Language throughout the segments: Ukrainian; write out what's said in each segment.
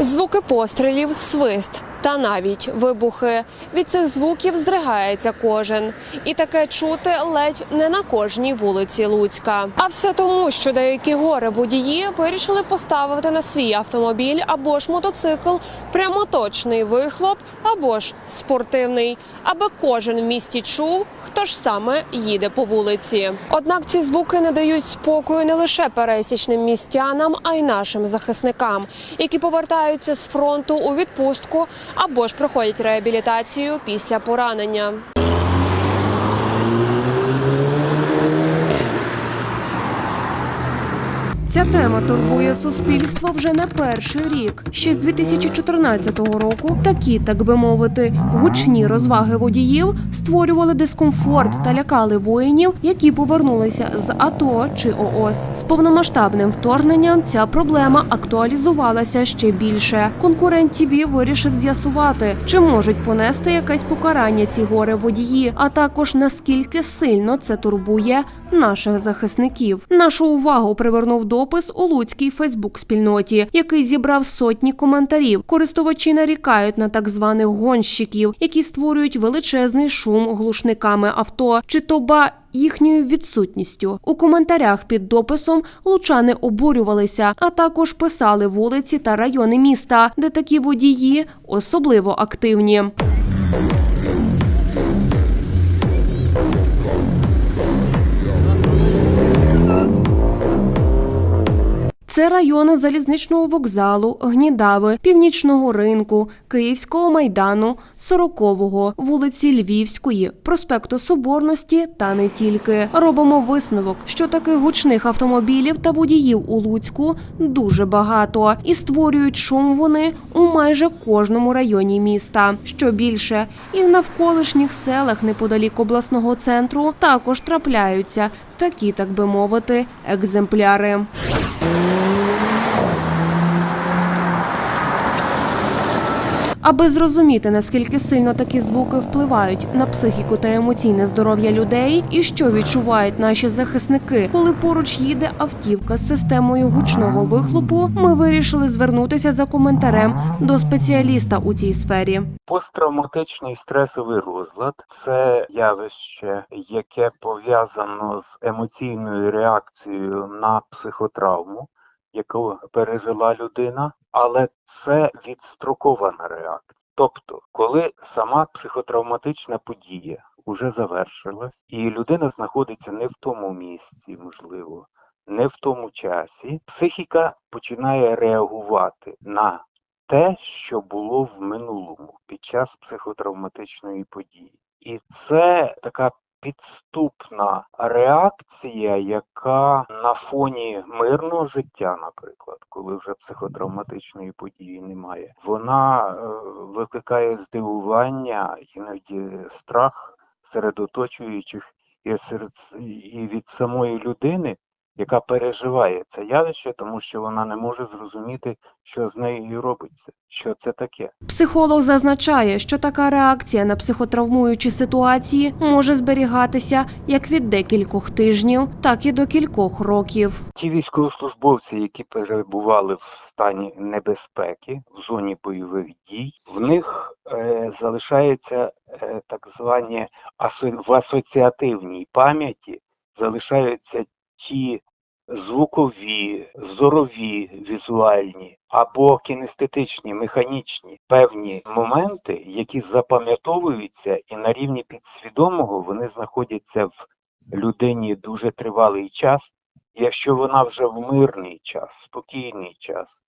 Звуки пострілів, свист та навіть вибухи. Від цих звуків здригається кожен. І таке чути ледь не на кожній вулиці Луцька. А все тому, що деякі гори водії вирішили поставити на свій автомобіль або ж мотоцикл прямоточний вихлоп, або ж спортивний, аби кожен в місті чув, хто ж саме їде по вулиці. Однак ці звуки не дають спокою не лише пересічним містянам, а й нашим захисникам, які повертаються з фронту у відпустку або ж проходять реабілітацію після поранення. Ця тема турбує суспільство вже не перший рік. Ще з 2014 року такі, так би мовити, гучні розваги водіїв створювали дискомфорт та лякали воїнів, які повернулися з АТО чи ООС. З повномасштабним вторгненням ця проблема актуалізувалася ще більше. Конкурент ТІВІ вирішив з'ясувати, чи можуть понести якесь покарання ці гори водії, а також наскільки сильно це турбує наших захисників. Нашу увагу привернув допис у луцькій Фейсбук-спільноті, який зібрав сотні коментарів. Користувачі нарікають на так званих гонщиків, які створюють величезний шум глушниками авто, чи то ба їхньою відсутністю. У коментарях під дописом лучани обурювалися, а також писали вулиці та райони міста, де такі водії особливо активні. Це райони залізничного вокзалу, Гнідави, Північного ринку, Київського майдану, Сорокового, вулиці Львівської, проспекту Соборності та не тільки. Робимо висновок, що таких гучних автомобілів та водіїв у Луцьку дуже багато, і створюють шум вони у майже кожному районі міста. Що більше, і в навколишніх селах неподалік обласного центру також трапляються такі, так би мовити, екземпляри. Аби зрозуміти, наскільки сильно такі звуки впливають на психіку та емоційне здоров'я людей, і що відчувають наші захисники, коли поруч їде автівка з системою гучного вихлопу, ми вирішили звернутися за коментарем до спеціаліста у цій сфері. Посттравматичний стресовий розлад це явище, яке пов'язано з емоційною реакцією на психотравму, яку пережила людина, але це відстрокована реакція. Тобто, коли сама психотравматична подія вже завершилась, і людина знаходиться не в тому місці, можливо, не в тому часі, психіка починає реагувати на те, що було в минулому під час психотравматичної події. І це така підступна реакція, яка на фоні мирного життя, наприклад, коли вже психотравматичної події немає, вона е, викликає здивування, іноді страх серед оточуючих і серед і від самої людини, яка переживає це явище, тому що вона не може зрозуміти, що з нею робиться, що це таке. Психолог зазначає, що така реакція на психотравмуючі ситуації може зберігатися як від декількох тижнів, так і до кількох років. Ті військовослужбовці, які перебували в стані небезпеки в зоні бойових дій, в них е, залишається е, так звані асо- в асоціативній пам'яті залишаються ті звукові, зорові, візуальні або кінестетичні, механічні певні моменти, які запам'ятовуються, і на рівні підсвідомого вони знаходяться в людині дуже тривалий час. Якщо вона вже в мирний час, спокійний час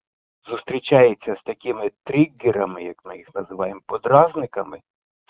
зустрічається з такими триггерами, як ми їх називаємо, подразниками,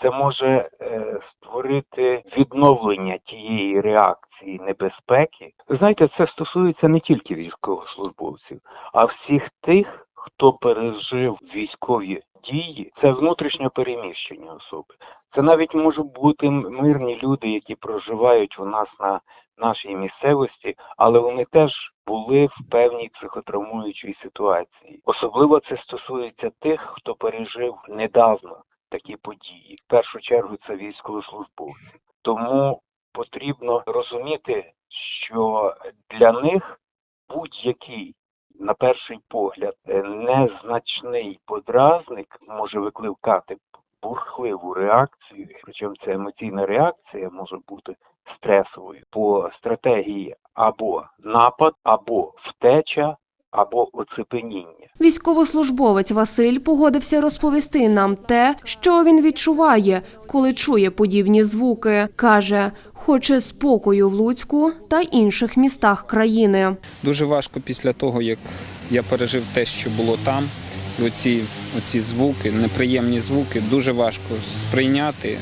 це може е, створити відновлення тієї реакції небезпеки. Знаєте, це стосується не тільки військовослужбовців, а всіх тих, хто пережив військові дії, це внутрішньо переміщені особи. Це навіть можуть бути мирні люди, які проживають у нас на нашій місцевості, але вони теж були в певній психотравмуючій ситуації. Особливо це стосується тих, хто пережив недавно такі події. В першу чергу це військовослужбовці. Тому потрібно розуміти, що для них будь-який на перший погляд, е, незначний подразник може викликати бурхливу реакцію, причому ця емоційна реакція може бути стресовою по стратегії або напад, або втеча, або оцепеніння. Військовослужбовець Василь погодився розповісти нам те, що він відчуває, коли чує подібні звуки. каже, хоче спокою в Луцьку та інших містах країни. Дуже важко після того, як я пережив те, що було там. Оці, оці звуки, неприємні звуки, дуже важко сприйняти,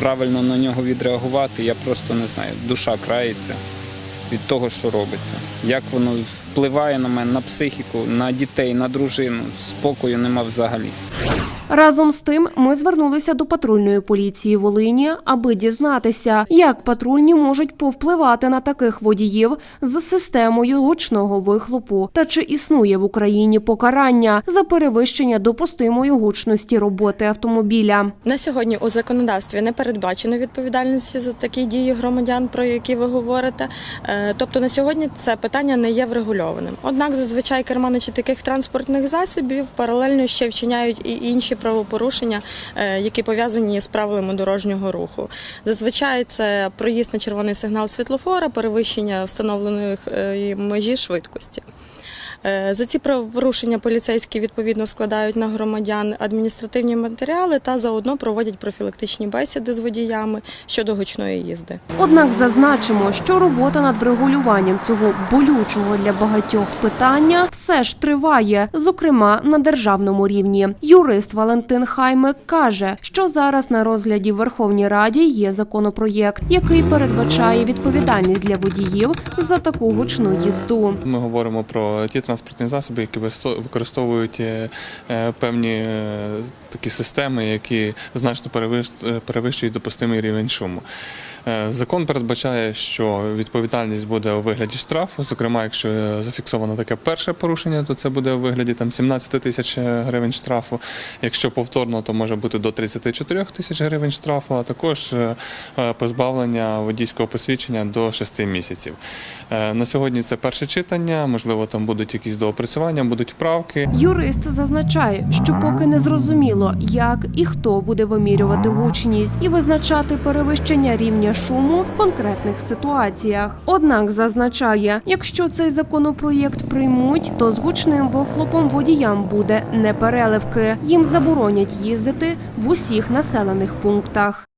правильно на нього відреагувати. Я просто не знаю, душа крається від того, що робиться. Як воно впливає на мене, на психіку, на дітей, на дружину. Спокою нема взагалі. Разом з тим, ми звернулися до патрульної поліції Волині, аби дізнатися, як патрульні можуть повпливати на таких водіїв з системою гучного вихлопу, та чи існує в Україні покарання за перевищення допустимої гучності роботи автомобіля. На сьогодні у законодавстві не передбачено відповідальності за такі дії громадян, про які ви говорите. Е, Тобто на сьогодні це питання не є врегульованим. Однак зазвичай керманичі таких транспортних засобів паралельно ще вчиняють і інші правопорушення, е, які пов'язані з правилами дорожнього руху. Зазвичай це проїзд на червоний сигнал світлофора, перевищення встановленої е, межі швидкості. Е, За ці правопорушення поліцейські відповідно складають на громадян адміністративні матеріали та заодно проводять профілактичні бесіди з водіями щодо гучної їзди. Однак зазначимо, що робота над врегулюванням цього болючого для багатьох питання все ж триває, зокрема на державному рівні. Юрист Валентин Хаймик каже, що зараз на розгляді в Верховній Раді є законопроєкт, який передбачає відповідальність для водіїв за таку гучну їзду. Ми говоримо про ті транспортні засоби, які використовують е, е, певні е, такі системи, які значно перевищ- перевищують допустимий рівень шуму. Е, Закон передбачає, що відповідальність буде у вигляді штрафу. Зокрема, якщо е, зафіксовано таке перше порушення, то це буде у вигляді там 17 тисяч е, гривень штрафу. Якщо повторно, то може бути до 34 тисяч гривень штрафу, а також позбавлення водійського посвідчення до 6 місяців. На сьогодні це перше читання. Можливо, там будуть якісь доопрацювання, будуть правки. Юрист зазначає, що поки не зрозуміло, як і хто буде вимірювати гучність і визначати перевищення рівня шуму в конкретних ситуаціях. Однак зазначає, якщо цей законопроєкт приймуть, то з гучним вихлопом водіям буде непереливки. Їм заборонять їздити в усіх населених пунктах.